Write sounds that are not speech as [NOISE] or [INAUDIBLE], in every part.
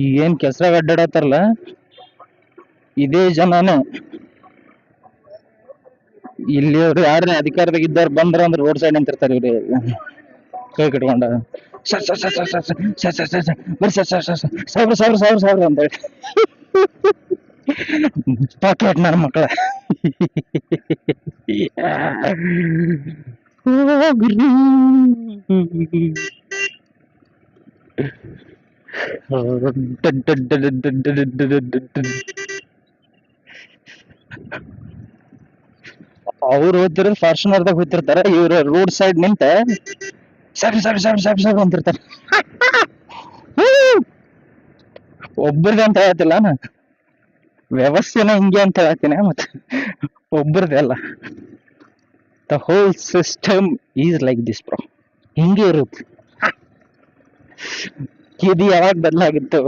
ಈಗೇನ್ ಕೆಸರಾಗ ಅಡ್ಡಾಡತ್ತಾರಲ್ಲ ಇದೇ ಜನನ ಇಲ್ಲಿ ಅವ್ರು ಯಾರನ್ನ ಅಧಿಕಾರದಾಗ ಇದ್ದಾರ ಬಂದ್ರ ಅಂದ್ರೆ ರೋಡ್ ಸೈಡ್ ನಿಂತಿರ್ತಾರೆ ಇವ್ರಿ ಕೈ ಕಟ್ಕೊಂಡ ಸ ಸಾವಿರ ಸಾವಿರ ಸಾವಿರ ಸಾವಿರ ಅಂತ ಹೇಳಿ ಪಾಕೆಟ್ ನನ್ನ ಮಕ್ಕಳ ಅವ್ರು ಹೋಗ್ತಿರೋ ಫಾರ್ಚುನರ್ದಾಗ ಹೋಗ್ತಿರ್ತಾರ ಇವ್ರ ರೋಡ್ ಸೈಡ್ ನಿಂತ ಸರಿ ಸರಿ ಸರಿ ಸರಿ ಸರಿ ಅಂತಿರ್ತಾರ. ಒಬ್ಬರಿಗೆ ಅಂತ ಹೇಳ್ತಿಲ್ಲ ನಾ ವ್ಯವಸ್ಥೆನ ಹಿಂಗೆ ಅಂತ ಹೇಳ್ತೀನಿ, ಮತ್ತೆ ಒಬ್ಬರದೇ ಅಲ್ಲ. The whole system is like this bro ಹಿಂಗೆ ಇರುತ್ತೆ. [LAUGHS] ಇದು ಯಾವಾಗ ಬದಲಾಗಿತ್ತು?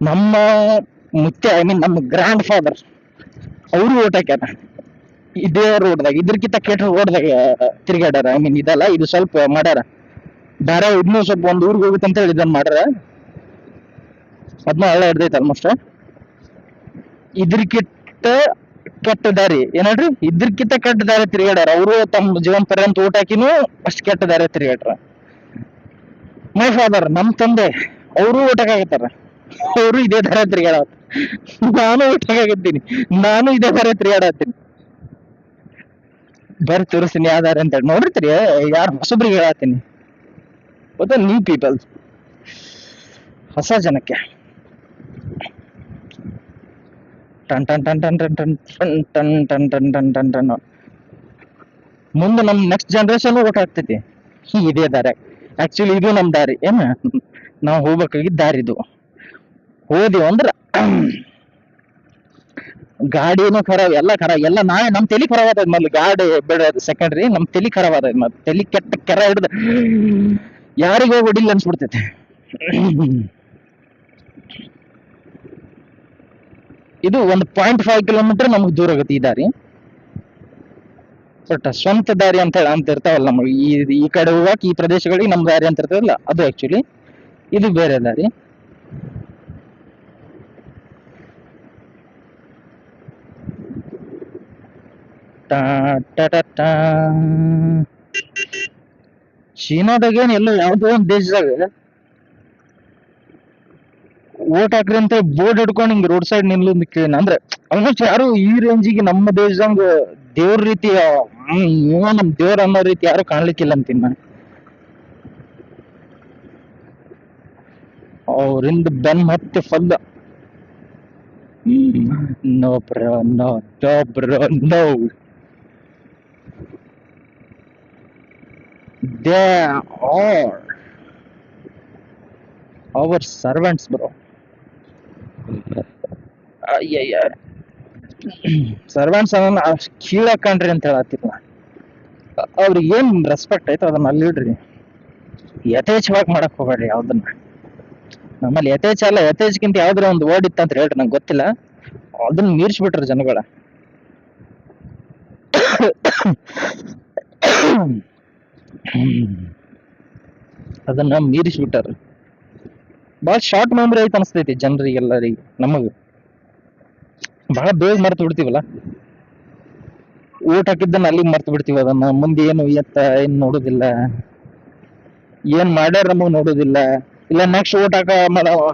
ನಮ್ಮ ಮುತ್ತೆ ಐ ಮೀನ್ ನಮ್ಮ ಗ್ರ್ಯಾಂಡ್ ಫಾದರ್ ಅವರು ಓಟ್ ಹಾಕ್ಯಾರ. ಇದೇ ರೋಡ್ದಾಗ ಇದ್ರಕ್ಕಿಂತ ಕೆಟ್ಟ ರೋಡ್ದಾಗ ತಿರ್ಗಾಡ್ಯಾರ ಐ ಮೀನ್ ಇದಲ್ಲ, ಇದು ಸ್ವಲ್ಪ ಮಾಡ್ಯಾರ. ಬೇರೆ ಇನ್ನೂ ಸ್ವಲ್ಪ ಒಂದು ಊರಿಗೆ ಹೋಗುತ್ತೆ ಅಂತ ಹೇಳಿ ಇದನ್ನ ಮಾಡ್ಯಾರ. ಅದನ್ನ ಹಳ್ಳ ಹಿಡ್ದೈತೆ ಆಲ್ಮೋಸ್ಟ್ ಇದ್ರಕ್ಕಿಂತ ಕೆಟ್ಟ ದಾರಿ. ಏನ್ರಿ? ಇದ್ರಕ್ಕಿಂತ ಕೆಟ್ಟ ದಾರಿ ತಿರ್ಗಾಡ್ಯಾರ. ಅವರು ತಮ್ಮ ಜೀವನ ಪರ್ಯಂತ ಊಟ ಹಾಕಿನೂ ಅಷ್ಟು ಕೆಟ್ಟ ದಾರಿ ತಿರ್ಗಾಡ್ರ ಮೈ ಫಾದರ್ ನಮ್ಮ ತಂದೆ, ಅವರು ಊಟಕ್ಕಾಗತ್ತಾರ ಅವರು ಇದೇ ದಾರಿ ತಿರ್ಗಾಡ ನಾನು ಊಟಕ್ಕಾಗತ್ತೀನಿ ನಾನು ಇದೇ ದಾರಿ ತಿರ್ಗಾಡತ್ತೀನಿ ಬರ್ರಿ ತೋರಿಸ್ತೀನಿ ಯಾವ ದಾರಿ ಅಂತ ಹೇಳಿ ನೋಡಿರ್ತೀರಿ ಯಾರು ಹೊಸಬ್ರಿಗೆ ಹೇಳತ್ತೀನಿ ಗೊತ್ತಾ ನ್ಯೂ ಪೀಪಲ್ಸ್ ಹೊಸ ಜನಕ್ಕೆ. ಟನ್ ಟನ್ ಟನ್ ಟನ್ ಟನ್ ಟನ್ ಟನ್ ಟನ್ ಟನ್ ಟನ್ ಟನ್ ಟನ್ ಮುಂದೆ ನಮ್ಮ ನೆಕ್ಸ್ಟ್ ಜನರೇಷನ್ ಆಗ್ತೈತಿ ಇದೇ ದಾರಿ ಆಕ್ಚುಲಿ ಇದು ನಮ್ಮ ದಾರಿ ಏನ ನಾವು ಹೋಗ್ಬೇಕಾಗಿದ್ದ ದಾರಿ ಇದು ಹೋದಿವ್ ಅಂದ್ರ ಗಾಡಿನೂ ಖರಾಬ್ ಎಲ್ಲ ಖರಾಬ್ ಎಲ್ಲ ನಾವೇ ನಮ್ಮ ತಲೆ ಖರಾಬ್ ಆದ ಮೊದ್ಲು ಗಾಡಿ ಬಿಡೋದು ಸೆಕೆಂಡ್ರಿ ನಮ್ಮ ತಲೆ ಖರಾಬ್ ಆದ ಮತ್ತೆ ತಲೆ ಕೆಟ್ಟ ಕೆರ ಹಿಡ್ದ ಯಾರಿಗೂ ಹೊಡಿಲ್ಲ ಅನ್ಸ್ಬಿಡ್ತೈತಿ ಇದು ಒಂದು ಪಾಯಿಂಟ್ ಫೈವ್ ಕಿಲೋಮೀಟರ್ ನಮಗೆ ದೂರ ಆಗುತ್ತೆ ಈ ದಾರಿ ಬಟ್ ಸ್ವಂತ ದಾರಿ ಅಂತ ಹೇಳಿ ಅಂತ ಇರ್ತಾವಲ್ಲ ನಮಗೆ, ಈ ಈ ಕಡೆ ಹೋಗಕ್ಕೆ ಈ ಪ್ರದೇಶಗಳಿಗೆ ನಮ್ಮ ದಾರಿ ಅಂತ ಇರ್ತಾವಲ್ಲ ಅದು ಆಕ್ಚುಲಿ ಇದು ಬೇರೆ ದಾರಿ. ಚೀನಾದಾಗ ಏನ್ ಯಾವುದೋ ಒಂದು ದೇಶದಾಗ ಓಟ್ ಹಾಕ್ರಿ ಅಂತ ಬೋರ್ಡ್ ಹಿಡ್ಕೊಂಡು ಹಿಂಗ್ ರೋಡ್ ಸೈಡ್ ನಿಲ್ಲೋದಕ್ಕೆ ಅಂದ್ರೆ ಆಲ್ಮೋಸ್ಟ್ ಯಾರು ಈ ರೇಂಜಿಗೆ ನಮ್ಮ ದೇಶದಂಗ ದೇವ್ರ ರೀತಿ ಇವ ನಮ್ ದೇವ್ರ ಅನ್ನೋ ರೀತಿ ಯಾರು ಕಾಣ್ಲಿಕ್ಕಿಲ್ಲ ಅಂತೀನಿ ನಾನು. ಅವ್ರಿಂದ ಬೆನ್ ಮತ್ತೆ ಫಲ್ಲ no bro no no bro no they are our servants bro ಅಯ್ಯಯ್ಯ. ಸರ್ವೆಂಟ್ಸ್ ಅದನ್ನ ಕಣ್ರಿ ಅಂತ ಹೇಳತ್ತಿಲ್ಲ ಅವ್ರಿಗೆ ಏನ್ ರೆಸ್ಪೆಕ್ಟ್ ಐತೋ ಅದನ್ನ ಅಲ್ಲಿ ಇಡ್ರಿ. ಯಥೇಚ್ಛವಾಗಿ ಮಾಡಕ್ ಹೋಗ್ಬೇಡ್ರಿ ಯಾವ್ದನ್ನ. ನಮ್ಮಲ್ಲಿ ಯಥೇಚ್ಛ ಅಲ್ಲ, ಯಥೇಚ್ಛಕ್ಕಿಂತ ಯಾವ್ದಾರ ಒಂದು ವರ್ಡ್ ಇತ್ತಂತ ಹೇಳ್ರಿ, ನಂಗೆ ಗೊತ್ತಿಲ್ಲ. ಅದನ್ನ ಮೀರ್ಸ್ಬಿಟ್ರ ಜನಗಳ. ಅದನ್ನ ಮೀರಿಸ್ಬಿಟ್ಟಾರ. ಬಹಳ ಶಾರ್ಟ್ ಮೆಮೊರಿ ಐತೆ ಅನಿಸ್ತೈತಿ ಜನರಿಗೆಲ್ಲರಿಗೆ, ನಮಗೆ. ಬಹಳ ಬೇಗ ಮರ್ತು ಬಿಡ್ತೀವಲ್ಲ? ಊಟ ಹಾಕಿದ್ದನ್ನ ಅಲ್ಲಿಗೆ ಮರ್ತು ಬಿಡ್ತೀವಿ ಅದನ್ನ, ಮುಂದೆ ಏನು ಎತ್ತ, ಏನು ನೋಡೋದಿಲ್ಲ. ಏನ್ ಮಾಡ್ಯಾರ ನಮಗ್ ನೋಡೋದಿಲ್ಲ. ಇಲ್ಲ ನೆಕ್ಸ್ಟ್ ಊಟ ಹಾಕ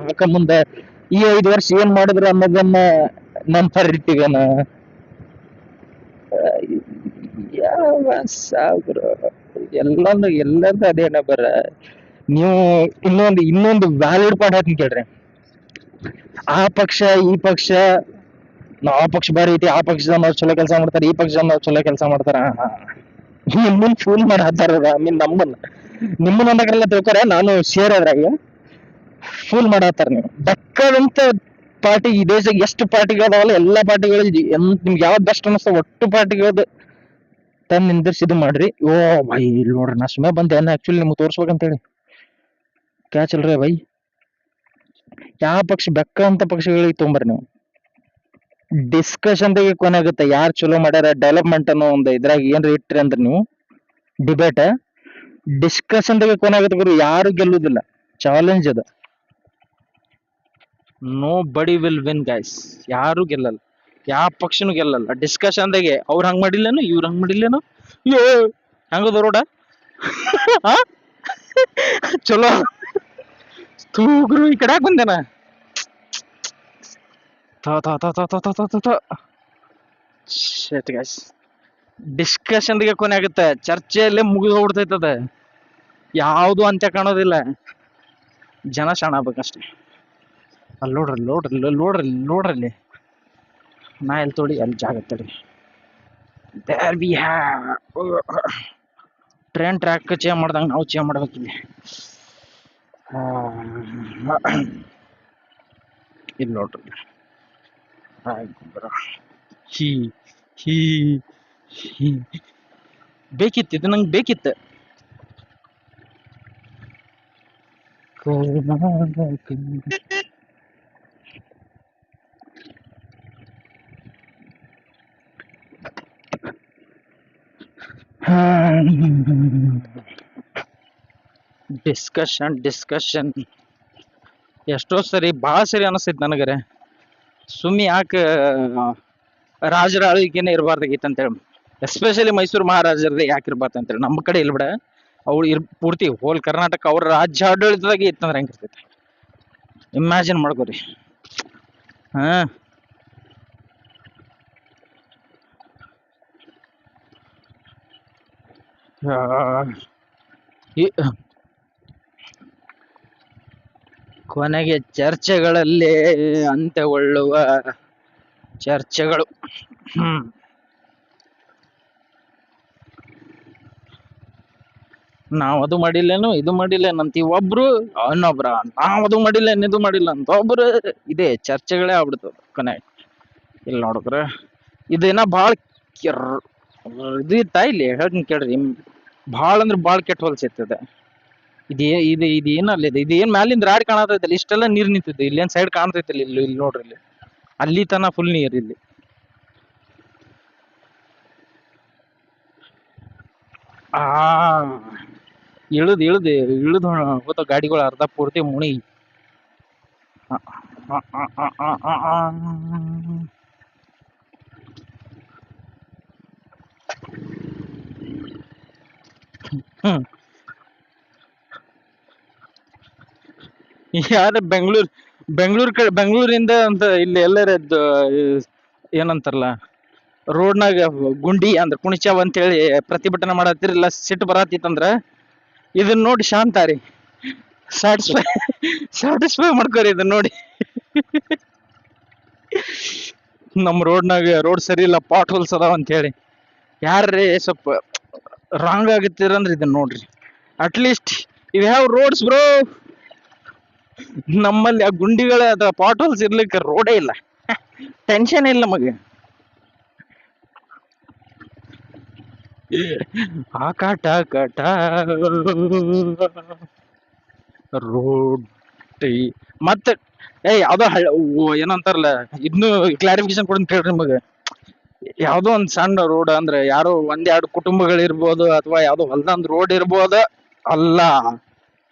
ಹಾಕ ಮುಂದೆ. ಈ ಐದು ವರ್ಷ ಏನ್ ಮಾಡಿದ್ರ ಅನ್ನೋದನ್ನ ನೆನ್ಪರಿರ್ತೀವೇನ ಯಾವ ಸಾವ್ರು ಎಲ್ಲಾನು ಎಲ್ಲರದು ಅದೇನ ಬರ. ನೀವು ಇನ್ನೊಂದು ಇನ್ನೊಂದು ವ್ಯಾಲಿಡ್ ಪಾಯಿಂಟ್ ಹೇಳ್ತೀನಿ ಕೇಳ್ರಿ. ಆ ಪಕ್ಷ, ಈ ಪಕ್ಷ, ನಾ ಆ ಪಕ್ಷ ಬಾರಿ ಐತಿ, ಆ ಪಕ್ಷದವ್ರು ಚಲೋ ಕೆಲಸ ಮಾಡ್ತಾರೆ, ಈ ಪಕ್ಷದವ್ರು ಚಲೋ ಕೆಲಸ ಮಾಡ್ತಾರ. ನಿಮ್ಮನ್ ಫೋನ್ ಮಾಡಿ ಹತ್ತಾರ ಮೀನ್ ನಮ್ಮನ್ನ. ನಿಮ್ಮನ್ನ ಅಂದಾಗೆಲ್ಲ ತಿಳ್ಕೊರೆ, ನಾನು ಶೇರ್ ಅದ್ರಾಗ. ಫೂಲ್ ಮಾಡತ್ತಾರ ನೀವು. ದಕ್ಕದಂತ ಪಾರ್ಟಿ ಈ ದೇಶಕ್ಕೆ ಎಷ್ಟು ಪಾರ್ಟಿಗಳು ಎಲ್ಲಾ ಪಾರ್ಟಿಗಳು ನಿಮ್ಗೆ ಯಾವ್ದು ಬೆಸ್ಟ್ ಅನಿಸ್ತಾವ ಒಟ್ಟು ಪಾರ್ಟಿಗಳದ್ದು ತನ್ನ ನಿಂದಿರ್ಸಿ ಇದು ಮಾಡ್ರಿ. ಓ ಬೈ ಇಲ್ಲಿ ನೋಡ್ರಿ, ನಾ ಸುಮ್ಮನೆ ಬಂದೆ ಆಕ್ಚುಲಿ ನಿಮ್ಗೆ ತೋರ್ಸ್ಬೇಕಂತ ಹೇಳಿ ಕ್ಯಾ ಚಲ್ರಿ ಬೈ ಯಾವ ಪಕ್ಷ ಬೆಕ್ಕ ಅಂತ ಪಕ್ಷಗಳಿಗೆ ತೊಗೊಂಬರ್ರಿ ನೀವು. ಡಿಸ್ಕಷನ್ ಕೊನೆ ಆಗುತ್ತೆ. ಯಾರು ಚಲೋ ಮಾಡ್ಯಾರ ಡೆವಲಪ್ಮೆಂಟ್ ಅನ್ನೋ ಒಂದು ಇದ್ರಾಗ ಏನ್ರಿ ಇಟ್ರಿ ಅಂದ್ರೆ ನೀವು? ಡಿಬೇಟ್ ಡಿಸ್ಕಷನ್ ದಾಗ ಕೊನೆ ಆಗುತ್ತೆ ಗುರು ಯಾರು ಗೆಲ್ಲುದಿಲ್ಲ. ಚಾಲೆಂಜ್ ಅದ. Nobody will win guys ಯಾರು ಗೆಲ್ಲಲ್ಲ. ಯಾವ ಪಕ್ಷನೂ ಗೆಲ್ಲಲ್ಲ. ಡಿಸ್ಕಷನ್ ದಾಗೆ ಅವ್ರು ಹಂಗ್ ಮಾಡಿಲ್ಲೇನು, ಇವ್ರು ಹಂಗ್ ಮಾಡಿಲ್ಲೇನು? ಯೋ ಹೆಂಗದ ರೋಡ? [LAUGHS] ಆ? [LAUGHS] ತೂಗ್ರು ಈ ಕಡೆ ಬಂದೇನ ಡಿಸ್ಕಷನ್ಗೆ ಕೊನೆ ಆಗುತ್ತೆ. ಚರ್ಚೆಯಲ್ಲಿ ಮುಗಿದು ಅದು ಯಾವುದು ಅಂತ್ಯ ಕಾಣೋದಿಲ್ಲ. ಜನ ಶಾಣ ಆಗ್ಬೇಕಷ್ಟೆ. ಅಲ್ಲಿ ನೋಡ್ರಿ ನೋಡ್ರಿ ನೋಡ್ರಿ ನೋಡ್ರಲ್ಲಿ ನಾ ಎಲ್ಲಿ ತೋಡಿ ಅಲ್ಲಿ ಜಾಗ ತಡಿ. ಬಿ ಹ್ಯಾ ಟ್ರೈನ್ ಟ್ರ್ಯಾಕ್ ಚೇಂಜ್ ಮಾಡ್ದಂಗೆ ನಾವು ಚೇಂಜ್ ಮಾಡ್ಬೇಕಿಲ್ಲಿ ಇಲ್ಲಿ ನೋಡ್ರಿ. ಹೀ ಹೀ ಹೀ. ಬೇಕಿತ್ತು ಇದು ನಂಗೆ ಬೇಕಿತ್ತು. ಡಿಸ್ಕಷನ್ ಡಿಸ್ಕಷನ್ ಎಷ್ಟೋ ಸರಿ ಭಾಳ ಸರಿ ಅನಿಸ್ತೈತೆ ನನಗರೆ. ಸುಮ್ಮನೆ ಯಾಕೆ ರಾಜರ ಆಳ್ವಿಕೆನೇ ಇರಬಾರ್ದಾಗಿತ್ತು ಅಂತೇಳಿ. ಎಸ್ಪೆಷಲಿ ಮೈಸೂರು ಮಹಾರಾಜರದೇ ಯಾಕೆ ಇರಬಾರ್ದು ಅಂತೇಳಿ. ನಮ್ಮ ಕಡೆ ಇಲ್ಲ ಬಿಡ. ಅವ್ರು ಇರ್, ಪೂರ್ತಿ ಹೋಲ್ ಕರ್ನಾಟಕ ಅವ್ರ ರಾಜ್ಯ ಆಡಳಿತದಾಗೆ ಇತ್ತಂದ್ರೆ ಹೆಂಗಿರ್ತೈತಿ ಇಮ್ಯಾಜಿನ್ ಮಾಡ್ಕೋರಿ. ಹಾಂ. ಈ ಕೊನೆಗೆ ಚರ್ಚೆಗಳಲ್ಲಿ ಅಂತ್ಯಗೊಳ್ಳುವ ಚರ್ಚೆಗಳು. ನಾವ್ ಅದು ಮಾಡಿಲ್ಲೇನು, ಇದು ಮಾಡಿಲ್ಲೇನು ಅಂತ ಒಬ್ರು, ಇನ್ನೊಬ್ರ ನಾವ್ ಅದು ಮಾಡಿಲ್ಲೇನು, ಇದು ಮಾಡಿಲ್ಲ ಅಂತ ಒಬ್ರು, ಇದೇ ಚರ್ಚೆಗಳೇ ಆಗ್ಬಿಡ್ತದ ಕೊನೆ. ಇಲ್ಲಿ ನೋಡಿದ್ರೆ, ಇದೇನ ಭಾಳ ಇದು ಇತ್ತ ಇಲ್ಲಿ? ಹೇಳ್ತೀನಿ ಕೇಳ್ರಿ ಭಾಳ ಅಂದ್ರೆ ಭಾಳ ಕೆಟ್ಟ ಹೊಲ್ಸೈತದ ಇದೇ, ಇದು ಇದು ಏನಲ್ಲ, ಇದು ಇದು ಏನ್ ಮ್ಯಾಲಿಂದ ರಾಡ್ ಕಾಣತೈತಲ್ಲ, ಇಷ್ಟೆಲ್ಲ ನೀರ್ ನಿಂತಿದ್ದು ಇಲ್ಲೇನ್ ಸೈಡ್ ಕಾಣ್ತೈತಲ್ಲ ಇಲ್ಲಿ ಇಲ್ಲಿ ನೋಡ್ರಿ ಇಲ್ಲಿ. ಅಲ್ಲಿ ತನ ಫುಲ್ ನೀರ್ ಇಲ್ಲಿ. ಆ, ಇಳ್ದ, ಇಳಿದ್ ಇಳಿದ್ ಗೊತ್ತ, ಗಾಡಿಗಳು ಅರ್ಧ ಪೂರ್ತಿ ಮುಣಿ. ಹ್ಮ್. ಯಾರ ಬೆಂಗಳೂರು ಬೆಂಗಳೂರು ಕಡೆ, ಬೆಂಗಳೂರಿಂದ ಅಂತ ಇಲ್ಲಿ ಎಲ್ಲರ ಏನಂತಾರಲ್ಲ, ರೋಡ್ನಾಗ ಗುಂಡಿ ಅಂದ್ರೆ ಕುಣಿಚಾವ್ ಅಂತೇಳಿ ಪ್ರತಿಭಟನೆ ಮಾಡತ್ತಿರಲ್ಲ, ಸಿಟ್ಟು ಬರತ್ತಿತ್ತಂದ್ರ ಇದನ್ನ ನೋಡಿ ಶಾಂತ ರೀ ಸ್ಯಾಟಿಸ್ಫೈ ಸ್ಯಾಟಿಸ್ಫೈ ಮಾಡ್ಕೋರಿ ಇದನ್ನ ನೋಡಿ. ನಮ್ಮ ರೋಡ್ನಾಗ, ರೋಡ್ ಸರಿ ಇಲ್ಲ ಪಾಟ್ ಹೋಲ್ಸ್ ಅದಾವ ಅಂತ ಹೇಳಿ ಯಾರ್ರೀ ಸ್ವಲ್ಪ ರಾಂಗ್ ಆಗತ್ತಿರಂದ್ರೆ ಇದನ್ನ ನೋಡ್ರಿ. At least you have roads bro ನಮ್ಮಲ್ಲಿ ಆ ಗುಂಡಿಗಳ ಅಥವಾ ಪಾಟ್ ಹೋಲ್ಸ್ ಇರ್ಲಿಕ್ಕೆ ರೋಡೇ ಇಲ್ಲ. ಟೆನ್ಷನ್ ಇಲ್ಲ ನಮಗೆ. ಆ ಕಾಟ. ಕಾಟ ರೋಡ್ ಮತ್ತೆ, ಏ, ಯಾವ್ದೋ ಹಳ್ಳ ಏನಂತಾರಲ್ಲ ಇದ್ನು ಕ್ಲಾರಿಫಿಕೇಶನ್ ಕೊಡಂತ ಹೇಳ್ರಿ ನಿಮಗೆ. ಯಾವ್ದೋ ಒಂದ್ ಸಣ್ಣ ರೋಡ್ ಅಂದ್ರೆ ಯಾರೋ ಒಂದೆರಡು ಕುಟುಂಬಗಳಿರ್ಬೋದು ಅಥವಾ ಯಾವ್ದೋ ಹೊಲ್ದಂದ್ ರೋಡ್ ಇರ್ಬೋದು, ಅಲ್ಲ.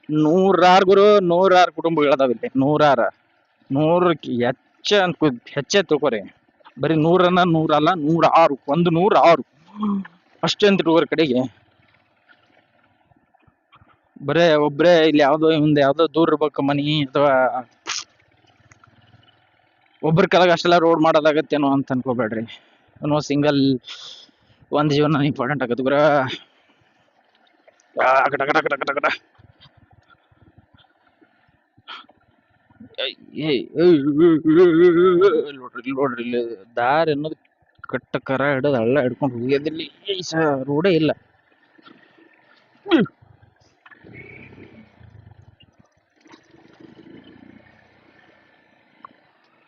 ನೂರಾರು ಗುರು, ನೂರಾರು ಕುಟುಂಬಗಳದಾವ ಇಲ್ಲಿ ನೂರಾರ. ನೂರಕ್ಕೆ ಹೆಚ್ಚ ಅನ್ಕೋ ಹೆಚ್ಚೆ ತಿಳ್ಕೊರಿ. ಬರೀ ನೂರನ್ನ ನೂರಲ್ಲ ನೂರ ಆರು ಒಂದು ನೂರ ಆರು ಅಷ್ಟೇ ಅಂತ ಇಟ್ಕೋರಿ ಕಡೆಗೆ. ಬರೇ ಒಬ್ರೇ ಇಲ್ಲಿ ಯಾವ್ದೋ ಒಂದ್ ಯಾವ್ದೋ ದೂರ ಇರ್ಬೇಕು ಮನಿ ಅಥವಾ ಒಬ್ರ ಕೆಳಗ ಅಷ್ಟೆಲ್ಲ ರೋಡ್ ಮಾಡೋದಾಗತ್ತೇನೋ ಅಂತ ಅನ್ಕೋಬೇಡ್ರಿ. ಏನೋ ಸಿಂಗಲ್ ಒಂದ್ ಜೀವನ ಇಂಪಾರ್ಟೆಂಟ್ ಆಗತ್ತೆ ಗುರ ಆ, ಕಟ ಕಟ ಕಟ ಕಟ ಕಟ ಏಯ್, ಏಯ್, ಏಯ್, ಏಯ್, ಏಯ್, ಏಯ್, ಇಲ್ಲಿ ನೋಡ್ರಿ ಇಲ್ಲಿ ನೋಡ್ರಿ ಇಲ್ಲಿ ದಾರಿ ಅನ್ನೋದು ಕಟ್ಟ ಕರ ಹಿಡಿದು ಹಳ್ಳ ಹಿಡ್ಕೊಂಡು ಹೋಗ್ಯದಿಲ್ಲಿ ರೋಡೇ ಇಲ್ಲ.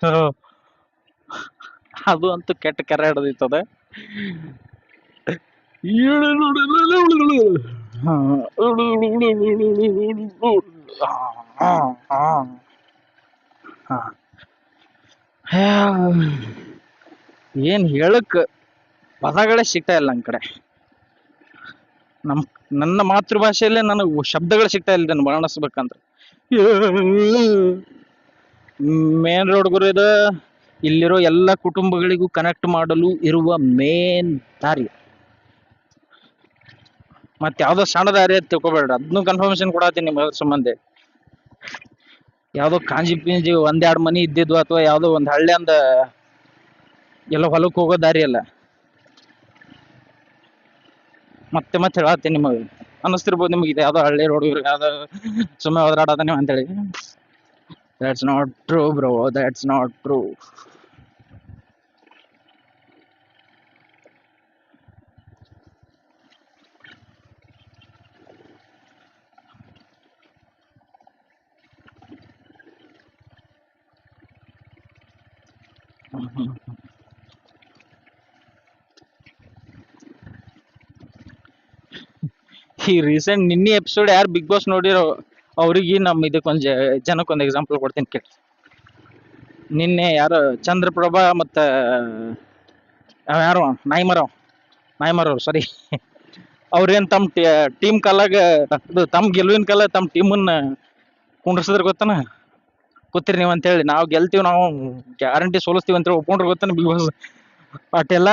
ಹಾ. ಅದು ಅಂತೂ ಕೆಟ್ಟ ಕರ ಹಿಡ್ದೈತದ ಏನ್ ಹೇಳಕ್? ಪದಗಳೇ ಸಿಗ್ತಾ ಇಲ್ಲ ನನ್ ಕಡೆ. ನಮ್ಮ ನನ್ನ ಮಾತೃಭಾಷೆಯಲ್ಲೇ ನನಗೆ ಶಬ್ದಗಳು ಸಿಗ್ತಾ ಇಲ್ಲ ಇದನ್ನು ವರ್ಣಿಸ್ಬೇಕಂದ್ರೆ. ಮೇನ್ ರೋಡ್ ಇದು. ಇಲ್ಲಿರೋ ಎಲ್ಲ ಕುಟುಂಬಗಳಿಗೂ ಕನೆಕ್ಟ್ ಮಾಡಲು ಇರುವ ಮೇನ್ ದಾರಿ. ಮತ್ತೆ ಯಾವ್ದೋ ಸಣ್ಣ ದಾರಿ ಅಂತ ತಿಳ್ಕೊಬೇಡ್ರಿ. ಅದನ್ನು ಕನ್ಫರ್ಮೇಶನ್ ಕೊಡತ್ತೀನಿ ನಿಮ್ಮ ಸಂಬಂಧ. ಯಾವ್ದೋ ಕಾಂಜಿ ಪಿಂಜಿ ಒಂದೆರಡು ಮನಿ ಇದ್ದಿದ್ವು ಅಥವಾ ಯಾವುದೋ ಒಂದ್ ಹಳ್ಳಿ ಅಂದ ಎಲ್ಲ ಹೊಲಕ್ಕೆ ಹೋಗೋ ದಾರಿ ಅಲ್ಲ. ಮತ್ತೆ ಮತ್ತೆ ಹೇಳತ್ತೀನಿ ನಿಮಗೆ. ಅನ್ನಿಸ್ತಿರ್ಬೋದು ನಿಮಗೆ ಇದು ಯಾವುದೋ ಹಳ್ಳಿ ರೋಡ್ ಯಾವ್ದೋ ಸುಮ್ಮನೆ ಹೋದ್ರಾಡೋದ ನೀವು ಅಂತೇಳಿ. That's not true bro that's not true ಈ ರೀಸೆಂಟ್ ನಿನ್ನೆ ಎಪಿಸೋಡ್ ಯಾರು ಬಿಗ್ ಬಾಸ್ ನೋಡಿರೋ ಅವ್ರಿಗೆ ನಮ್ಮ ಇದಕ್ಕೊಂದು ಜನಕ್ಕೊಂದು ಎಕ್ಸಾಂಪಲ್ ಕೊಡ್ತೀನಿ ಕೇಳಿ. ನಿನ್ನೆ ಯಾರು ಚಂದ್ರಪ್ರಭಾ ಮತ್ತು ಯಾರು ನಾಯ್ಮರವ್ ನಾಯ್ಮರವ್ ಸಾರಿ ಅವ್ರೇನು ತಮ್ಮ ಟೀಮ್ ಕಾಲಾಗ ತಮ್ಮ ಗೆಲುವಿನ ಕಾಲ ತಮ್ಮ ಟೀಮನ್ನು ಕುಂಡ್ರಸಿದ್ರ ಗೊತ್ತನ? ಕೂತಿರಿ ನೀವು ಅಂತ ಹೇಳಿ. ನಾವು ಗೆಲ್ತೀವಿ, ನಾವು ಗ್ಯಾರಂಟಿ ಸೋಲಿಸ್ತೀವಿ ಅಂತ ಒಪ್ಕೊಂಡ್ರೆ ಗೊತ್ತನ ಬಿಗ್ ಬಾಸ್ ಅಟೆಲ್ಲ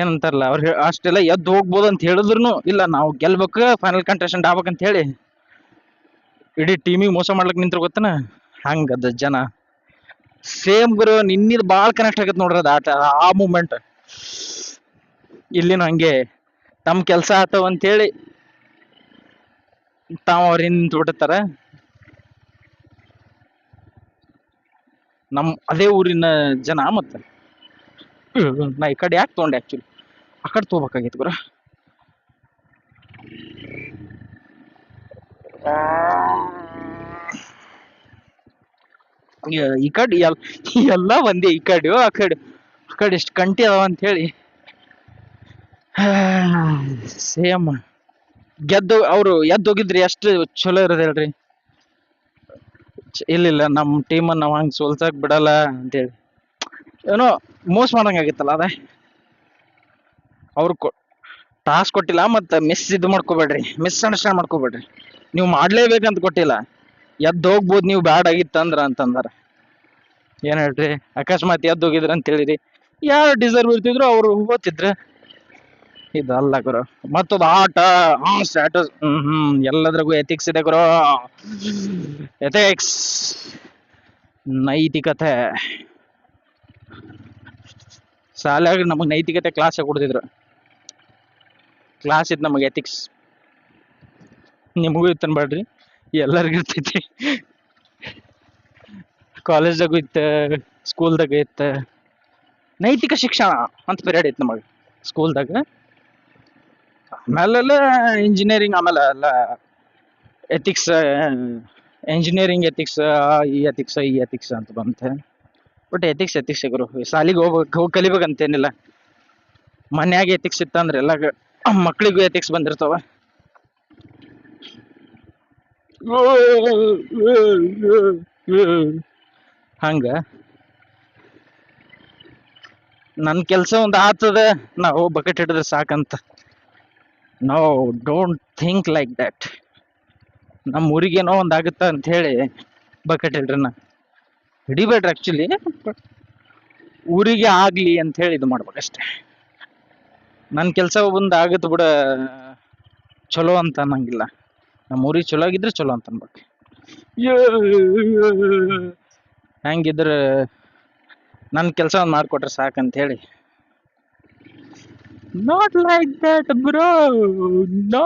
ಏನಂತಾರಲ್ಲ, ಅವ್ರು ಅಷ್ಟೆಲ್ಲ ಎದ್ದು ಹೋಗ್ಬೋದು ಅಂತ ಹೇಳಿದ್ರು ಇಲ್ಲ, ನಾವು ಗೆಲ್ಬೇಕು ಫೈನಲ್ ಕಂಟೆಸ್ಟೆಂಟ್ ಆಗ್ಬೇಕಂತ ಹೇಳಿ ಇಡೀ ಟೀಮಿಗೆ ಮೋಸ ಮಾಡ್ಲಿಕ್ಕೆ ನಿಂತ್ರು ಗೊತ್ತನ? ಹಂಗದ ಜನ. ಸೇಮ್ ಗುರು, ನಿನ್ನಿದ್ ಭಾಳ ಕನೆಕ್ಟ್ ಆಗತ್ತೆ ನೋಡ್ರಿ ಅದು ಆಟ, ಆ ಮೂಮೆಂಟ್ ಇಲ್ಲಿನೂ ಹಂಗೆ ತಮ್ಮ ಕೆಲಸ ಆತವ ಅಂತೇಳಿ ತಾವ್ ಅವ್ರ ನಿಂತು ಬಿಟ್ಟಿರ್ತಾರ ನಮ್ ಅದೇ ಊರಿನ ಜನ ಮತ್ತೆ. ನಾ ಈ ಕಡೆ ಯಾಕೆ ತೊಗೊಂಡೆ ಆ್ಯಕ್ಚುಲಿ ಆ ಕಡೆ ತಗೋಬೇಕಾಗಿತ್ತು ಗುರ. ಈ- ಕಡೆ ಎಲ್ ಎಲ್ಲ ಒಂದೇ ಈ ಕಡೆ ಆ ಕಡೆ ಆ ಕಡೆ ಎಷ್ಟು ಕಂಟಿ ಅದಾವ ಅಂತ ಹೇಳಿ. ಸೇಮ್. ಗೆದ್ದು ಅವರು ಎದ್ದು ಹೋಗಿದ್ರಿ ಎಷ್ಟು ಚಲೋ ಇರೋದು ಹೇಳ್ರಿ? ಇಲ್ಲ ಇಲ್ಲ ನಮ್ಮ ಟೀಮನ್ನ ನಾವು ಹಂಗೆ ಸೋಲ್ಸಕ್ ಬಿಡಲ್ಲ ಅಂತೇಳಿ. ಏನೋ ಮೋಸ ಮಾಡಂಗ್ ಆಗಿತ್ತಲ್ಲ ಅದ? ಕೊ ಟಾಸ್ಕ್ ಕೊಟ್ಟಿಲ್ಲ ಮತ್ತೆ ಮಿಸ್ ಇದು ಮಾಡ್ಕೋಬೇಡ್ರಿ ಮಿಸ್ ಅಂಡರ್ಸ್ಟ್ಯಾಂಡ್ ಮಾಡ್ಕೋಬೇಡ್ರಿ. ನೀವು ಮಾಡ್ಲೇಬೇಕಂತ ಕೊಟ್ಟಿಲ್ಲ. ಎದ್ದು ಹೋಗ್ಬೋದು, ನೀವು ಬ್ಯಾಡ್ ಆಗಿತ್ತಂದ್ರ ಅಂತಂದಾರ. ಏನ್ ಹೇಳ್ರಿ? ಅಕಸ್ಮಾತ್ ಎದ್ದು ಹೋಗಿದ್ರ ಅಂತ ಹೇಳಿರಿ. ಯಾರು ಡಿಸರ್ವ್ ಇರ್ತಿದ್ರು ಅವ್ರು ಓದ್ತಿದ್ರ ಇದಲ್ಲ ಗುರು. ಮತ್ತೊಂದು ಆಟ, ಆ ಸ್ಟ್ಯಾಟಸ್ ಹ್ಮ್ ಹ್ಮ್, ಎಲ್ಲದ್ರಾಗೂ ಎಥಿಕ್ಸ್ ಇದೆ ಗುರು. ಎಥಿಕ್ಸ್ ನೈತಿಕತೆ. ಶಾಲ್ಯಾಗ ನಮಗೆ ನೈತಿಕತೆ ಕ್ಲಾಸ್ ಕೊಡ್ತಿದ್ರು. ಕ್ಲಾಸ್ ಇತ್ತು ನಮಗೆ ಎಥಿಕ್ಸ್ ನಿಮಗೂ ಇತ್ತನ್ ಅನ್ಬೇಡ್ರಿ ಎಲ್ಲರಿಗೂ ಇರ್ತೈತಿ ಕಾಲೇಜ್ದಾಗೂ ಇತ್ತ ಸ್ಕೂಲ್ದಾಗ ಇತ್ತ. ನೈತಿಕ ಶಿಕ್ಷಣ ಅಂತ ಪಿರಿಯಡ್ ಇತ್ತು ನಮಗೆ. ಸ್ಕೂಲ್ದಾಗ ಆಮೇಲೆಲ್ಲ ಇಂಜಿನಿಯರಿಂಗ್ ಆಮೇಲೆ ಎಲ್ಲ ಎಥಿಕ್ಸ್ ಇಂಜಿನಿಯರಿಂಗ್ ಎಥಿಕ್ಸ್ ಈ ಎಥಿಕ್ಸ್ ಈ ಎಥಿಕ್ಸ್ ಅಂತ ಬಂತೆ. ಬಟ್ ಎಥಿಕ್ಸ್ ಎಥಿಕ್ಸ್ ಗುರು ಶಾಲಿಗೆ ಹೋಗ್ಬೇಕು, ಹೋಗಿ ಕಲಿಬೇಕಂತೇನಿಲ್ಲ. ಮನ್ಯಾಗ ಎಥಿಕ್ಸ್ ಇತ್ತಂದ್ರೆ ಎಲ್ಲ ಮಕ್ಳಿಗೂ ಎಥಿಕ್ಸ್ ಬಂದಿರ್ತಾವ. ಹಂಗ. ನನ್ನ ಕೆಲಸ ಒಂದು ಆತದ, ನಾವು ಬಕೆಟ್ ಹಿಡಿದ್ರೆ ಸಾಕಂತ. No don't think like that ನಮ್ಮ ಊರಿಗೇನೋ ಒಂದು ಆಗುತ್ತ ಅಂತ ಹೇಳಿ ಬಕೆಟ್ ಹಿಡ್ರಿ ನಾ ಹಿಡಿಬೇಡ್ರಿ ಆಕ್ಚುಲಿ ಊರಿಗೆ ಆಗಲಿ ಅಂತ ಹೇಳಿ ಇದು ಮಾಡ್ಬೇಕಷ್ಟೆ. ನನ್ನ ಕೆಲಸ ಒಂದು ಆಗುತ್ತೆ ಬಿಡ ಚಲೋ ಅಂತ ಅನ್ನಂಗಿಲ್ಲ. ನಮ್ಮ ಊರಿಗೆ ಚಲೋ ಆಗಿದ್ರೆ ಚಲೋ ಅಂತ ಅನ್ಬೇಕು. ಹೆಂಗಿದ್ರೆ ನನ್ನ ಕೆಲಸ ಒಂದು ಮಾಡಿಕೊಟ್ರೆ ಸಾಕಂತ ಹೇಳಿ like that, bro. No.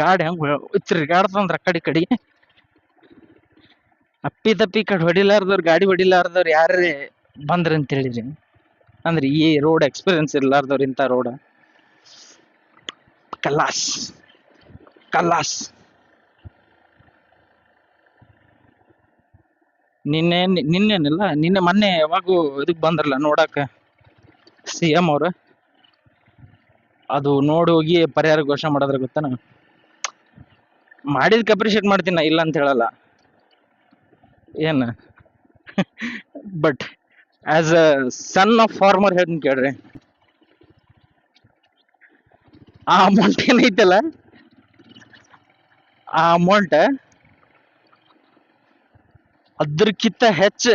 ಗಾಡಿ ಹೆಂಗ್ ತಿರ್ಗಾಡ್ತಂದ್ರ ಕಡೆ ಕಡೆ. ಅಪ್ಪಿ ತಪ್ಪಿ ಕಡೆ ಹೊಡಿಲಾರ್ದವ್ರು ಗಾಡಿ ಹೊಡಿಲಾರ್ದವ್ರು ಯಾರೇ ಬಂದ್ರ ಅಂತ ಹೇಳಿದ್ರಿ? ಅಂದ್ರೆ ಈ ರೋಡ್ ಎಕ್ಸ್ಪೀರಿಯನ್ಸ್ ಇರ್ಲಾರ್ದವ್ರು ಇಂಥ ರೋಡ್ ಕಲಾಸ್ ಕಲಾಸ್ ನಿನ್ನೆ ನಿನ್ನೆನಿಲ್ಲ, ನಿನ್ನೆ ಮೊನ್ನೆ ಯಾವಾಗೂ ಇದಕ್ ಬಂದ್ರಲ್ಲ ನೋಡಾಕ, ಸಿ ಎಂ ಅವರು. ಅದು ನೋಡಿ ಹೋಗಿ ಪರಿಹಾರ ಘೋಷಣೆ ಮಾಡಿದ್ರೆ ಗೊತ್ತಾನ? ಮಾಡಿದ್ಕೆ ಅಪ್ರಿಷಿಯೇಟ್ ಮಾಡ್ತೀನಿ ಇಲ್ಲ ಅಂತ ಹೇಳಲ್ಲ. ಏನು? But as a son of farmer ಹೇಳ್ತೀನಿ ಕೇಳ್ರಿ. ಆ ಅಮೌಂಟ್ ಏನೈತಲ್ಲ? ಆ ಅಮೌಂಟ್ ಅದ್ರಕ್ಕಿಂತ ಹೆಚ್ಚು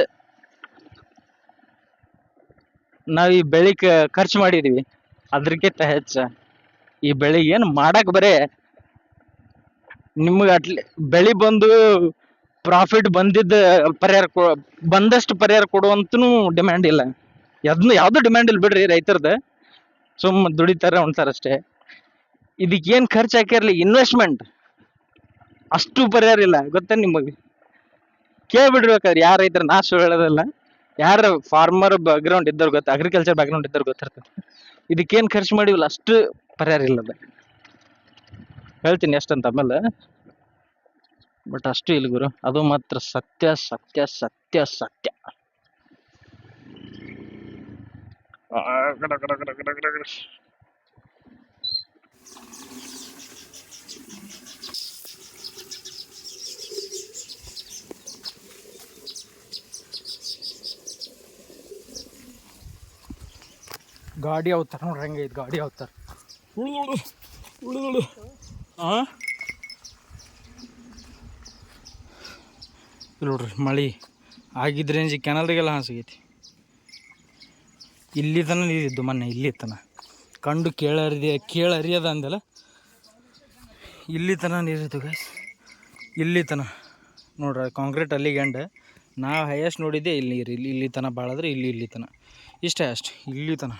ನಾವು ಈ ಬೆಳಿಗ್ ಖರ್ಚು ಮಾಡಿದೀವಿ. ಅದ್ರಕ್ಕಿಂತ ಹೆಚ್ಚು ಈ ಬೆಳೆ ಏನು ಮಾಡಕ್ ಬರೇ ನಿಮ್ಗೆ ಅಟ್ಲಿ ಬೆಳಿ ಬಂದು ಪ್ರಾಫಿಟ್ ಬಂದಿದ್ದ ಪರಿಹಾರ ಕೊ ಬಂದಷ್ಟು ಪರಿಹಾರ ಕೊಡುವಂತನೂ ಡಿಮ್ಯಾಂಡ್ ಇಲ್ಲ. ಯಾವ್ದು ಯಾವ್ದು ಡಿಮ್ಯಾಂಡ್ ಇಲ್ಲ ಬಿಡ್ರಿ ರೈತರದ. ಸುಮ್ಮ ದುಡಿತಾರೆ ಉಣ್ತಾರ ಅಷ್ಟೇ. ಇದಕ್ಕೆ ಏನು ಖರ್ಚು ಹಾಕಿರ್ಲಿ ಇನ್ವೆಸ್ಟ್ಮೆಂಟ್. ಅಷ್ಟು ಪರಿಹಾರ ಇಲ್ಲ. ಗೊತ್ತಾ ನಿಮಗೆ? ಕೇಳ್ಬಿಡ್ಬೇಕಾದ್ರೆ ಯಾರ ರೈತರ ನಾಶ ಹೇಳೋದಲ್ಲ ಯಾರ ಫಾರ್ಮರ್ ಬ್ಯಾಕ್ಗ್ರೌಂಡ್ ಇದ್ದವ್ರು ಗೊತ್ತ ಅಗ್ರಿಕಲ್ಚರ್ ಬ್ಯಾಕ್ಗ್ರೌಂಡ್ ಇದ್ದವ್ರು ಗೊತ್ತಿರ್ತದೆ ಇದಕ್ಕೇನ್ ಖರ್ಚು ಮಾಡಿವಲ್ಲ ಅಷ್ಟು ಪರಿಹಾರ ಇಲ್ಲ ಅದ ಹೇಳ್ತೀನಿ ಎಷ್ಟಂತ ಆಮೇಲೆ ಬಟ್ ಅಷ್ಟು ಇಲ್ಲ ಗುರು ಅದು ಮಾತ್ರ ಸತ್ಯ ಸತ್ಯ ಸತ್ಯ ಸತ್ಯ ಗಡ, ಅವತಾರ ನೋಡ್ರಿ ಹೆಂಗೆ ಇದು ಗಾಡಿ ಅವತಾರ ಉಳಿದೋಡು ಇಲ್ಲಿ ನೋಡ್ರಿ ಮಳೆ ಆಗಿದ್ರೆ ಜಿ ಕೆನಲ್ದಾಗೆಲ್ಲ ಹಾಸಿಗೈತಿ. ಇಲ್ಲಿ ತನ ನೀರಿದ್ದು ಮೊನ್ನೆ ಇಲ್ಲಿ ತನ. ಕಂಡು ಕೇಳರಿದೆ ಕೇಳರಿಯದ ಅಂದಲ್ಲ? ಇಲ್ಲಿ ತನ ನೀರಿದ್ದು ಗೈಸ್ ಇಲ್ಲಿ ತನ. ನೋಡ್ರಿ ಕಾಂಕ್ರೀಟ್ ಅಲ್ಲಿಗೆ ಎಂಡ ನಾವು ಹೈಯೆಸ್ಟ್ ನೋಡಿದ್ದೆ ಇಲ್ಲಿ ನೀರು ಇಲ್ಲಿ ಇಲ್ಲಿ ತನ ಭಾಳ ಇಲ್ಲಿ ಇಲ್ಲಿ ತನ. ಇಷ್ಟೇ ಅಷ್ಟೆ ಇಲ್ಲಿ ತನ.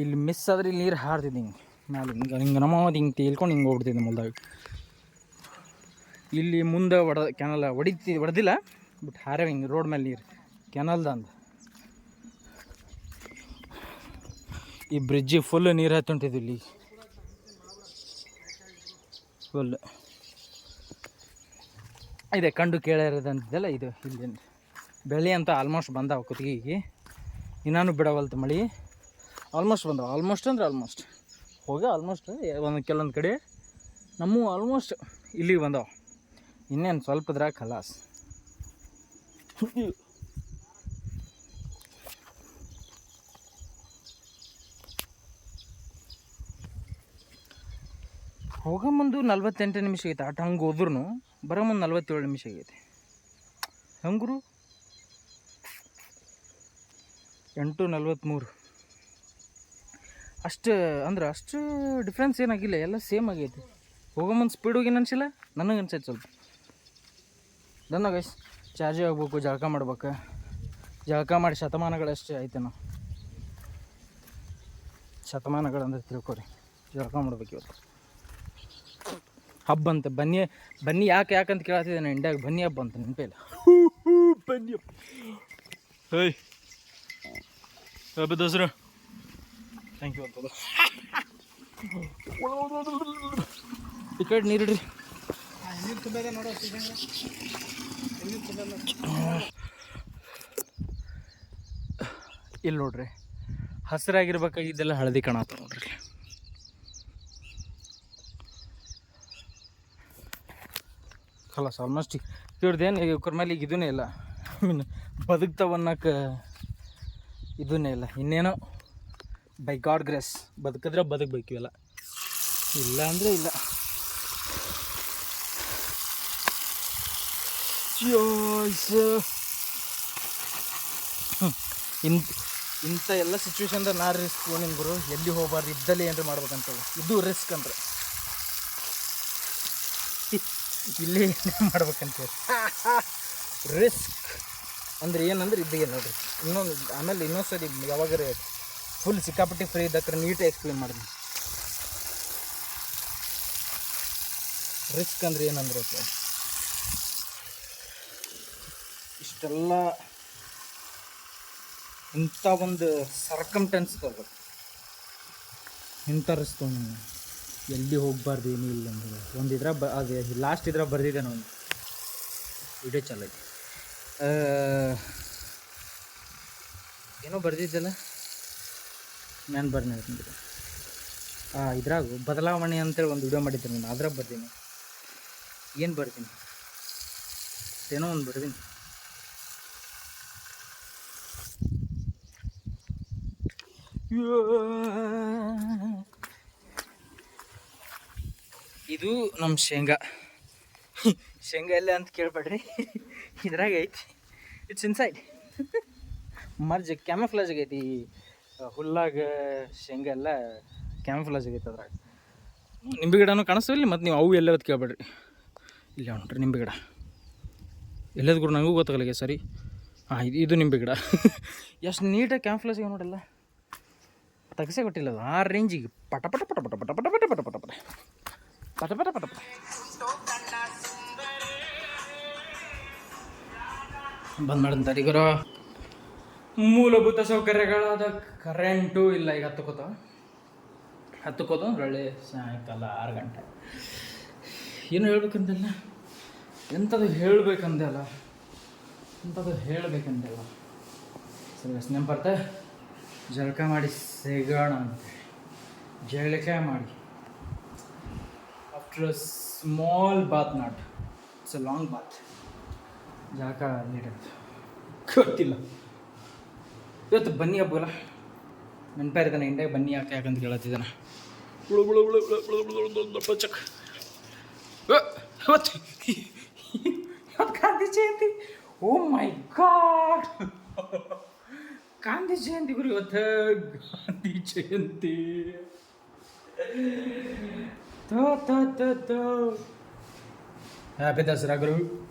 ಇಲ್ಲಿ ಮಿಸ್ ಆದ್ರೆ ಇಲ್ಲಿ ನೀರು ಹಾರ್ತಿದ್ದೆ ಹಿಂಗೆ. ಮ್ಯಾಲೆ ಹಿಂಗೆ ಹಿಂಗೆ ನಮ್ಮ ಹಿಂಗೆ ತೇಲ್ಕೊಂಡು ಹಿಂಗೆ ಹೋಗ್ಬಿಡ್ತಿದ್ದೆ ಮೊಲ್ದಾಗ ಇಲ್ಲಿ ಮುಂದೆ ಒಡ ಕೆನಲ್ ಹೊಡಿತಿ ಹೊಡೆದಿಲ್ಲ ಬಟ್ ಹಾರ್ಯಾವ ಹಿಂಗೆ ರೋಡ್ ಮೇಲೆ ನೀರು. ಕೆನಲ್ದಂದು ಈ ಬ್ರಿಡ್ಜ್ ಫುಲ್ ನೀರು ಹತ್ತುಂಟಿದ್ದು ಇಲ್ಲಿ. ಫುಲ್ ಇದೆ, ಕಂಡು ಕೇಳಿರೋದಂತಿದ್ದಲ್ಲ ಇದು ಇಲ್ಲಿ ಬೆಳೆ ಅಂತ ಆಲ್ಮೋಸ್ಟ್ ಬಂದಾವ ಕುತ್ತಿಗೆಗೆ. ಇನ್ನೂ ಬಿಡವಲ್ತು ಮಳೆ. ಆಲ್ಮೋಸ್ಟ್ ಬಂದವು. ಆಲ್ಮೋಸ್ಟ್ ಅಂದ್ರೆ ಆಲ್ಮೋಸ್ಟ್ ಹೋಗಿ ಆಲ್ಮೋಸ್ಟ್ ಒಂದು ಕೆಲವೊಂದು ಕಡೆ ನಮ್ಮ ಆಲ್ಮೋಸ್ಟ್ ಇಲ್ಲಿಗೆ ಬಂದವು. ಇನ್ನೇನು ಸ್ವಲ್ಪದ್ರಾಗ ಕಲಾಸ್ ಹೋಗೋ ಮುಂದು ನಲ್ವತ್ತೆಂಟು ನಿಮಿಷ ಆಗೈತೆ. ಆಟ ಹಂಗೆ ಹೋದ್ರೂ ಬರೋ ಮುಂದೆ ನಲ್ವತ್ತೇಳು ನಿಮಿಷ ಆಗೈತೆ. ಹಂಗ್ರು? ಎಂಟು ನಲ್ವತ್ತ್ಮೂರು ಅಷ್ಟು ಅಂದ್ರೆ ಅಷ್ಟು ಡಿಫ್ರೆನ್ಸ್ ಏನಾಗಿಲ್ಲ, ಎಲ್ಲ ಸೇಮ್ ಆಗೈತಿ. ಹೋಗೋ ಮುಂದೆ ಸ್ಪೀಡ್ ಹೋಗಿ ಅನ್ಸಿಲ್ಲ ನನಗೆ ಅನ್ಸೈತೆ ಸ್ವಲ್ಪ. ನನ್ನ ಗೈಸ್ ಚಾರ್ಜ್ ಆಗಬೇಕು, ಜಳಕ ಮಾಡ್ಬೇಕು. ಜಳಕ ಮಾಡಿ ಶತಮಾನಗಳಷ್ಟೇ ಐತೆ ನಾವು ಶತಮಾನಗಳಂದ್ರೆ ತಿಳ್ಕೊರಿ, ಜಳಕ ಮಾಡ್ಬೇಕು ಇವತ್ತು. ಹಬ್ಬ ಅಂತ, ಬನ್ನಿ ಬನ್ನಿ ಯಾಕೆ ಯಾಕಂತ ಕೇಳತ್ತಿದ್ದೆ ನಾನು ಇಂಡಿಯಾಗ ಬನ್ನಿ ಹಬ್ಬ ಅಂತ ನೆನಪಿಲ್ಲ ಬನ್ನಿ ಹಬ್ಬ. ಹೆಸರು ಥ್ಯಾಂಕ್ ಯು ಅಂತದ ನೀರಿಡ್ರಿ. ಇಲ್ಲಿ ನೋಡ್ರಿ, ಹಸಿರಾಗಿರ್ಬೇಕಾಗಿದ್ದೆಲ್ಲ ಹಳದಿ ಕಾಣತ್ತ ನೋಡ್ರಿ. ಖಲಾಸ್ ಆಲ್ಮೋಸ್ಟ್ ಇವ್ರದ್ದೇನು ಇವ್ರ ಮೇಲೆ ಈಗ ಇದನ್ನೇ ಇಲ್ಲ. [LAUGHS] ಐ ಮೀನ್ ಬದುಕ್ತಾವನ್ನಕ್ಕೆ ಇದನ್ನೇ ಇಲ್ಲ. ಇನ್ನೇನೋ ಬೈ ಗಾಡ್ ಗ್ರೇಸ್ ಬದುಕಿದ್ರೆ ಬದುಕಬೇಕು ಇವೆಲ್ಲ. ಇಲ್ಲ. ಅಂದರೆ ಇಲ್ಲ ಇಂಥ ಇಂಥ ಎಲ್ಲ ಸಿಚುವೇಶನ್ದಾಗ ನಾ ರಿಸ್ಕ್ ನಿಮ್ಗರು ಗುರು. ಎಲ್ಲಿ ಹೋಗ್ಬಾರ್ದು? ಇದ್ದಲ್ಲಿ ಏನ್ರಿ ಮಾಡ್ಬೇಕಂತ ಇದು ರಿಸ್ಕ್ ಅಂದ್ರೆ. ಇಲ್ಲಿ ಮಾಡ್ಬೇಕಂತ ಮಾಡ್ಬೇಕಂತೇಳಿ ರಿಸ್ಕ್ ಅಂದ್ರೆ ಏನಂದ್ರೆ ಇದ್ದಿಗೆ ನೋಡ್ರಿ? ಇನ್ನೊಂದು ಆಮೇಲೆ ಇನ್ನೊಂದು ಸರಿ ಯಾವಾಗಾರ ಫುಲ್ ಸಿಕ್ಕಾಪಟ್ಟಿ ಫ್ರೀ ಇದ್ದಕ್ರೆ ನೀಟಾಗಿ ಎಕ್ಸ್ಪ್ಲೇನ್ ಮಾಡಿದ್ನಿ. ರಿಸ್ಕ್ ಅಂದ್ರೆ ಏನಂದ್ರೆ ಇಷ್ಟೆಲ್ಲ ಇಂಥ ಒಂದು ಸರ್ಕಮ್ಟೆನ್ಸ್ ತಗೋಬೇಕು ಇಂಥ ರಿಸ್ಕ್ ಎಲ್ಲಿ ಹೋಗ್ಬಾರ್ದು ಏನೂ ಇಲ್ಲ ಅಂದ್ರೆ ಒಂದು ಇದ್ರ ಬ ಅದು ಲಾಸ್ಟ್ ಇದ್ರ ಬರ್ದಿದ್ದೆ ನಾನು ವಿಡಿಯೋ ಚಲೋ ಏನೋ ಬರ್ದಿದ್ದಲ್ಲ? ನಾನು ಬರ್ನಿ ಹಾಂ ಇದ್ರಾಗ ಬದಲಾವಣೆ ಅಂತೇಳಿ ಒಂದು ವಿಡಿಯೋ ಮಾಡಿದ್ದೀನಿ ನಾನು, ಅದ್ರಾಗ ಬರ್ತೀನಿ. ಏನು ಬರ್ತೀನಿ? ಏನೋ ಒಂದು ಬರ್ತೀನಿ. ಇದು ನಮ್ಮ ಶೇಂಗಾ. ಶೇಂಗಾ ಎಲ್ಲ ಅಂತ ಕೇಳ್ಬೇಡ್ರಿ. ಇದ್ರಾಗ ಐತಿ. ಇಟ್ಸ್ ಇನ್ಸೈಡ್ ಮರ್ಜ್ ಕ್ಯಾಮಫ್ಲಾಜ್ ಆಗೈತಿ. ಹುಲ್ಲಾಗ ಶೇಂಗ ಎಲ್ಲ ಕ್ಯಾಮಫ್ಲಾಜ್ ಆಗೈತೆ ಅದ್ರಾಗ ನಿಂಬೆ ಗಿಡನೂ ಕಾಣಿಸ್ತಿಲ್ಲ ಮತ್ತು ನೀವು ಅವು ಎಲ್ಲವತ್ತು ಕೇಳ್ಬೇಡ್ರಿ ಇಲ್ಲ ನೋಡ್ರಿ ನಿಂಬೆ ಗಿಡ ಎಲ್ಲದ ಕೂಡ ನನಗೂ ಗೊತ್ತಾಗಲಿಗೆ ಸರಿ ಹಾಂ ಇದು ಇದು ನಿಂಬೆ ಗಿಡ ಎಷ್ಟು ನೀಟಾಗಿ ಕ್ಯಾಮ್ಫ್ಲಾಜ್ ಆಗಿ ನೋಡಲ್ಲ ತಗಸೇ ಕೊಟ್ಟಿಲ್ಲ ಅದು ಆ ರೇಂಜಿಗೆ ಪಟ ಪಟ ಪಟ ಪಟ ಪಟ ಪಟ ಪಟ ಪಟ ಪಟ ಪಟ ಪಟ ಪಟ ಪಟ ಪಟ ಬಂದ್ ಮಾಡಿದ ತಡಿಗರ ಮೂಲಭೂತ ಸೌಕರ್ಯಗಳಾದ ಕರೆಂಟು ಇಲ್ಲ. ಈಗ ಹತ್ತುಕೋತ? ಹತ್ತುಕೋತ? ಒಳ್ಳೆ ಸಾಯಂಕಾಲ ಆರು ಗಂಟೆ. ಏನು ಹೇಳ್ಬೇಕಂದಿಲ್ಲ? ಎಂಥದ್ದು ಹೇಳ್ಬೇಕಂದೆಲ್ಲ? ಎಂಥದ್ದು ಹೇಳ್ಬೇಕಂದಲ್ಲ? ಸರಿ ನೆನಪರ್ತ ಜಳಕ ಮಾಡಿ ಸಿಗೋಣ ಅಂತ. ಜಳಕ ಮಾಡಿ. After small bath not it's a long bath ಜಳಕ ಆಯ್ತು ಗೊತ್ತಿಲ್ಲ. ಇವತ್ತು ಬನ್ನಿ ಹಬ್ಬಲ್ಲ ನೆನಪೇ ಇರ್ತಾನೆ ಹಿಂದೆ ಬನ್ನಿ ಯಾಕೆ ಯಾಕಂತ ಕೇಳತ್ತಿದ್ದಾನೆ. ಚಕ್. ಗಾಂಧಿ ಜಯಂತಿ. Oh my god. Gandhi Jayanti ಗುರು ಇವತ್ತು. ಗಾಂಧಿ ಜಯಂತಿ. ಹ್ಯಾಪಿ ದಸರಾ ಗುರು.